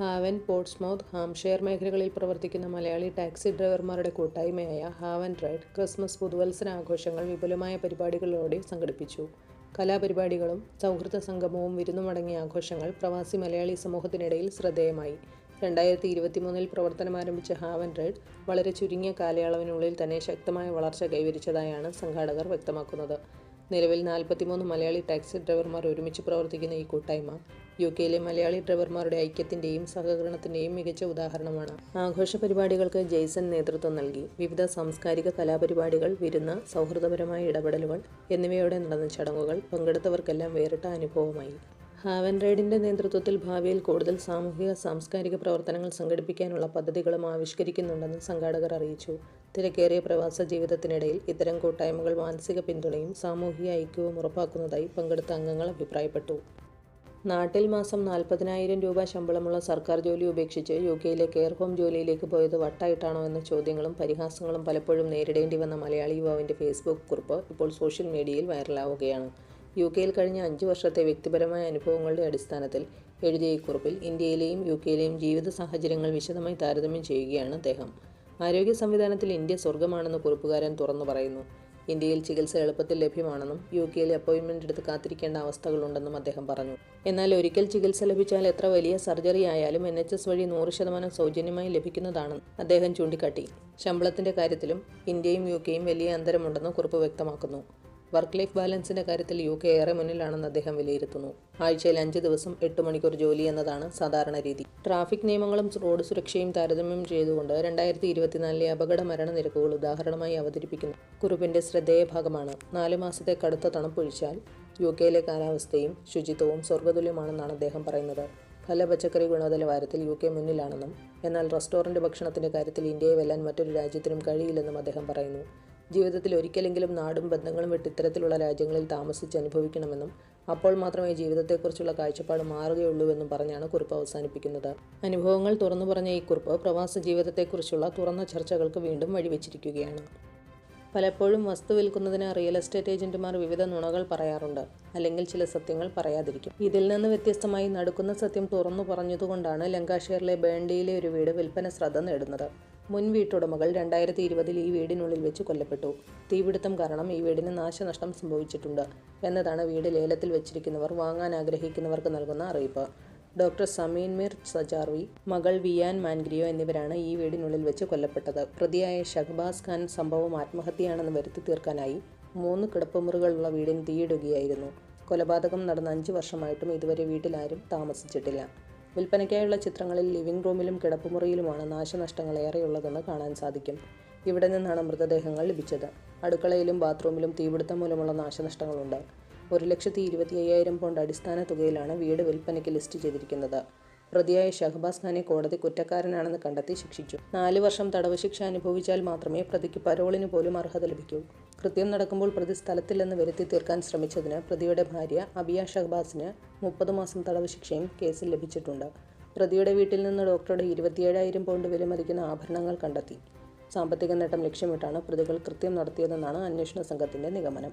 Haven Portsmouth Hampshire മേഖലകളിൽ പ്രവർത്തിക്കുന്ന Malayali taxi ഡ്രൈവർമാരുടെ കൂട്ടായ്മയായ ഹാവൻ റൈഡ് ക്രിസ്മസ് പുതുവത്സര ആഘോഷങ്ങൾ വിപുലമായ പരിപാടികളോടെ സംഘടിപ്പിച്ചു. കലാപരിപാടികളും സൗഹൃദ സംഗമവും വിരുന്നുമടങ്ങിയ ആഘോഷങ്ങൾ പ്രവാസി മലയാളി സമൂഹത്തിനിടയിൽ ശ്രദ്ധേയമായി. രണ്ടായിരത്തി ഇരുപത്തിമൂന്നിൽ പ്രവർത്തനം ആരംഭിച്ച ഹാവൻ റൈഡ് വളരെ ചുരുങ്ങിയ കാലയളവിനുള്ളിൽ തന്നെ ശക്തമായ വളർച്ച കൈവരിച്ചതായാണ് സംഘാടകർ വ്യക്തമാക്കുന്നത്. നിലവിൽ നാൽപ്പത്തിമൂന്ന് മലയാളി ടാക്സി ഡ്രൈവർമാർ ഒരുമിച്ച് പ്രവർത്തിക്കുന്ന ഈ കൂട്ടായ്മ യു കെയിലെ മലയാളി ഡ്രൈവർമാരുടെ ഐക്യത്തിന്റെയും സഹകരണത്തിന്റെയും മികച്ച ഉദാഹരണമാണ്. ആഘോഷ പരിപാടികൾക്ക് ജെയ്സൺ നേതൃത്വം നൽകി. വിവിധ സാംസ്കാരിക കലാപരിപാടികൾ വിരുന്ന് സൗഹൃദപരമായ ഇടപെടലുകൾ എന്നിവയോടെ നടന്ന ചടങ്ങുകൾ പങ്കെടുത്തവർക്കെല്ലാം വേറിട്ട അനുഭവമായി. ഹാവൻ റൈഡിന്റെ നേതൃത്വത്തിൽ ഭാവിയിൽ കൂടുതൽ സാമൂഹിക സാംസ്കാരിക പ്രവർത്തനങ്ങൾ സംഘടിപ്പിക്കാനുള്ള പദ്ധതികളും ആവിഷ്കരിക്കുന്നുണ്ടെന്ന് സംഘാടകർ അറിയിച്ചു. തിരക്കേറിയ പ്രവാസ ജീവിതത്തിനിടയിൽ ഇത്തരം കൂട്ടായ്മകൾ മാനസിക പിന്തുണയും സാമൂഹിക ഐക്യവും ഉറപ്പാക്കുന്നതായി പങ്കെടുത്ത അംഗങ്ങൾ അഭിപ്രായപ്പെട്ടു. നാട്ടിൽ മാസം നാൽപ്പതിനായിരം രൂപ ശമ്പളമുള്ള സർക്കാർ ജോലി ഉപേക്ഷിച്ച് യു കെയിലെ കെയർ ഹോം ജോലിയിലേക്ക് പോയത് വട്ടായിട്ടാണോ എന്ന ചോദ്യങ്ങളും പരിഹാസങ്ങളും പലപ്പോഴും നേരിടേണ്ടി വന്ന മലയാളി യുവാവിന്റെ ഫേസ്ബുക്ക് കുറിപ്പ് ഇപ്പോൾ സോഷ്യൽ മീഡിയയിൽ വൈറലാവുകയാണ്. യു കെയിൽ കഴിഞ്ഞ അഞ്ച് വർഷത്തെ വ്യക്തിപരമായ അനുഭവങ്ങളുടെ അടിസ്ഥാനത്തിൽ എഴുതിയ ഈ കുറിപ്പിൽ ഇന്ത്യയിലെയും യു കെയിലെയും ജീവിത സാഹചര്യങ്ങൾ വിശദമായി താരതമ്യം ചെയ്യുകയാണ് അദ്ദേഹം. ആരോഗ്യ സംവിധാനത്തിൽ ഇന്ത്യ സ്വർഗമാണെന്ന് കുറിപ്പുകാരൻ തുറന്നു പറയുന്നു. ഇന്ത്യയിൽ ചികിത്സ എളുപ്പത്തിൽ ലഭ്യമാണെന്നും യു കെയിൽ അപ്പോയിൻമെന്റ് എടുത്ത് കാത്തിരിക്കേണ്ട അവസ്ഥകളുണ്ടെന്നും അദ്ദേഹം പറഞ്ഞു. എന്നാൽ ഒരിക്കൽ ചികിത്സ ലഭിച്ചാൽ എത്ര വലിയ സർജറി ആയാലും എൻ എച്ച് എസ് വഴി നൂറ് ശതമാനം സൗജന്യമായി ലഭിക്കുന്നതാണെന്ന് അദ്ദേഹം ചൂണ്ടിക്കാട്ടി. ശമ്പളത്തിന്റെ കാര്യത്തിലും ഇന്ത്യയും യു കെയും വലിയ അന്തരമുണ്ടെന്ന് കുറിപ്പ് വ്യക്തമാക്കുന്നു. വർക്ക് ലൈഫ് ബാലൻസിന്റെ കാര്യത്തിൽ യു കെ ഏറെ മുന്നിലാണെന്ന് അദ്ദേഹം വിലയിരുത്തുന്നു. ആഴ്ചയിൽ അഞ്ച് ദിവസം എട്ട് മണിക്കൂർ ജോലി എന്നതാണ് സാധാരണ രീതി. ട്രാഫിക് നിയമങ്ങളും റോഡ് സുരക്ഷയും താരതമ്യം ചെയ്തുകൊണ്ട് രണ്ടായിരത്തി ഇരുപത്തിനാലിലെ അപകട മരണ നിരക്കുകൾ ഉദാഹരണമായി അവതരിപ്പിക്കുന്നു. കുറിപ്പിന്റെ ശ്രദ്ധേയ ഭാഗമാണ്. നാല് മാസത്തെ കടുത്ത തണുപ്പൊഴിച്ചാൽ യു കെയിലെ കാലാവസ്ഥയും ശുചിത്വവും സ്വർഗതുല്യമാണെന്നാണ് അദ്ദേഹം പറയുന്നത്. ഫല പച്ചക്കറി ഗുണനിലവാരത്തിൽ യു കെ മുന്നിലാണെന്നും എന്നാൽ റെസ്റ്റോറന്റ് ഭക്ഷണത്തിന്റെ കാര്യത്തിൽ ഇന്ത്യയെ വെല്ലാൻ മറ്റൊരു രാജ്യത്തിനും കഴിയില്ലെന്നും അദ്ദേഹം പറയുന്നു. ജീവിതത്തിൽ ഒരിക്കലെങ്കിലും നാടും ബന്ധങ്ങളും വിട്ട് ഇത്തരത്തിലുള്ള രാജ്യങ്ങളിൽ താമസിച്ച് അനുഭവിക്കണമെന്നും അപ്പോൾ മാത്രമേ ജീവിതത്തെക്കുറിച്ചുള്ള കാഴ്ചപ്പാട് മാറുകയുള്ളൂവെന്നും പറഞ്ഞാണ് കുറിപ്പ് അവസാനിപ്പിക്കുന്നത്. അനുഭവങ്ങൾ തുറന്നു പറഞ്ഞ ഈ കുറിപ്പ് പ്രവാസ ജീവിതത്തെക്കുറിച്ചുള്ള തുറന്ന ചർച്ചകൾക്ക് വീണ്ടും വഴിവെച്ചിരിക്കുകയാണ്. പലപ്പോഴും വസ്തു വിൽക്കുന്നതിന് റിയൽ എസ്റ്റേറ്റ് ഏജന്റുമാർ വിവിധ നുണകൾ പറയാറുണ്ട്. അല്ലെങ്കിൽ ചില സത്യങ്ങൾ പറയാതിരിക്കും. ഇതിൽ നിന്ന് വ്യത്യസ്തമായി നടക്കുന്ന സത്യം തുറന്നു പറഞ്ഞതുകൊണ്ടാണ് ലങ്കാഷെയറിലെ ബേണ്ടിയിലെ ഒരു വീട് വിൽപ്പന ശ്രദ്ധ നേടുന്നത്. മുൻ വീട്ടുടമകൾ രണ്ടായിരത്തി ഇരുപതിൽ ഈ വീടിനുള്ളിൽ വെച്ച് കൊല്ലപ്പെട്ടു. തീപിടുത്തം കാരണം ഈ വീടിന് നാശനഷ്ടം സംഭവിച്ചിട്ടുണ്ട് എന്നതാണ് വീട് ലേലത്തിൽ വെച്ചിരിക്കുന്നവർ വാങ്ങാൻ ആഗ്രഹിക്കുന്നവർക്ക് നൽകുന്ന അറിയിപ്പ്. ഡോക്ടർ സമീൻ മിർ സജാർവി മകൾ വിയാൻ മാൻഗ്രിയോ എന്നിവരാണ് ഈ വീടിനുള്ളിൽ വെച്ച് കൊല്ലപ്പെട്ടത്. പ്രതിയായ ഷഹബാസ് ഖാൻ സംഭവം ആത്മഹത്യയാണെന്ന് വരുത്തി തീർക്കാനായി മൂന്ന് കിടപ്പുമുറികളുള്ള വീടിന് തീയിടുകയായിരുന്നു. കൊലപാതകം നടന്ന അഞ്ച് വർഷമായിട്ടും ഇതുവരെ വീട്ടിലാരും താമസിച്ചിട്ടില്ല. വിൽപ്പനയ്ക്കായുള്ള ചിത്രങ്ങളിൽ ലിവിംഗ് റൂമിലും കിടപ്പുമുറിയിലുമാണ് നാശനഷ്ടങ്ങൾ ഏറെയുള്ളതെന്ന് കാണാൻ സാധിക്കും. ഇവിടെ നിന്നാണ് മൃതദേഹങ്ങൾ ലഭിച്ചത്. അടുക്കളയിലും ബാത്റൂമിലും തീപിടുത്തം മൂലമുള്ള നാശനഷ്ടങ്ങളുണ്ട്. ഒരു ലക്ഷത്തി ഇരുപത്തി അയ്യായിരം പൗണ്ട് അടിസ്ഥാന തുകയിലാണ് വീട് വിൽപ്പനയ്ക്ക് ലിസ്റ്റ് ചെയ്തിരിക്കുന്നത്. പ്രതിയായ ഷഹബാസ് ഖാനെ കോടതി കുറ്റക്കാരനാണെന്ന് കണ്ടെത്തി ശിക്ഷിച്ചു. നാല് വർഷം തടവ് ശിക്ഷ അനുഭവിച്ചാൽ മാത്രമേ പ്രതിക്ക് പരോളിന് പോലും അർഹത ലഭിക്കൂ. കൃത്യം നടക്കുമ്പോൾ പ്രതി സ്ഥലത്തില്ലെന്ന് വരുത്തി തീർക്കാൻ ശ്രമിച്ചതിന് പ്രതിയുടെ ഭാര്യ അബിയ ഷഹബാസിന് മുപ്പത് മാസം തടവ് ശിക്ഷയും കേസിൽ ലഭിച്ചിട്ടുണ്ട്. പ്രതിയുടെ വീട്ടിൽ നിന്ന് ഡോക്ടറുടെ ഇരുപത്തിയേഴായിരം പൗണ്ട് വിലമതിക്കുന്ന ആഭരണങ്ങൾ കണ്ടെത്തി. സാമ്പത്തിക നേട്ടം ലക്ഷ്യമിട്ടാണ് പ്രതികൾ കൃത്യം നടത്തിയതെന്നാണ് അന്വേഷണ സംഘത്തിന്റെ നിഗമനം.